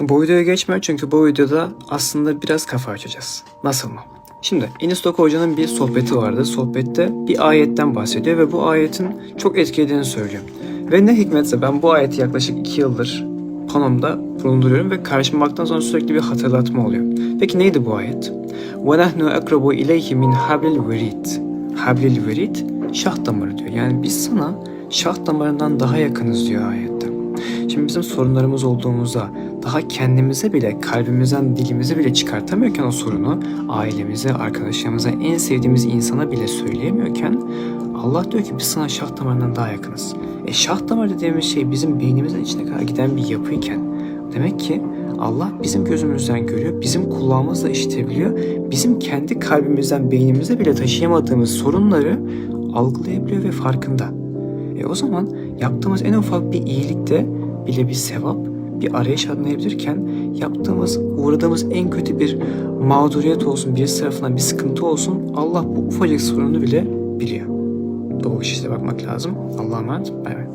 Bu videoya geçmiyor çünkü bu videoda aslında biraz kafa açacağız. Nasıl mı? Şimdi Enis Doku Hoca'nın bir sohbeti vardı. Sohbette bir ayetten bahsediyor ve bu ayetin çok etkilediğini söylüyor. Ve ne hikmetse ben bu ayeti yaklaşık 2 yıldır panomda bulunduruyorum ve karşıma baktıktan sonra sürekli bir hatırlatma oluyor. Peki neydi bu ayet? وَنَحْنُ أَقْرَبُ إِلَيْهِ مِنْ حَبْلِ الْوَرِيدِ Hablil verid şah damarı diyor. Yani biz sana şah damarından daha yakınız diyor ayette. Şimdi bizim sorunlarımız olduğumuzda daha kendimize bile kalbimizden dilimize bile çıkartamıyorken o sorunu ailemize, arkadaşlarımıza, en sevdiğimiz insana bile söyleyemiyorken Allah diyor ki biz sana şah damarından daha yakınız. E şah damarı dediğimiz şey bizim beynimizin içine kadar giden bir yapıyken demek ki Allah bizim gözümüzden görüyor, bizim kulağımızla işitebiliyor, bizim kendi kalbimizden, beynimizde bile taşıyamadığımız sorunları algılayabiliyor ve farkında. E o zaman yaptığımız en ufak bir iyilikte bile bir sevap, bir arayış anlayabilirken yaptığımız, uğradığımız en kötü bir mağduriyet olsun, birisi tarafından bir sıkıntı olsun Allah bu ufacık sorunu bile biliyor. Doğru işte bakmak lazım. Allah'a emanet. Bay bay.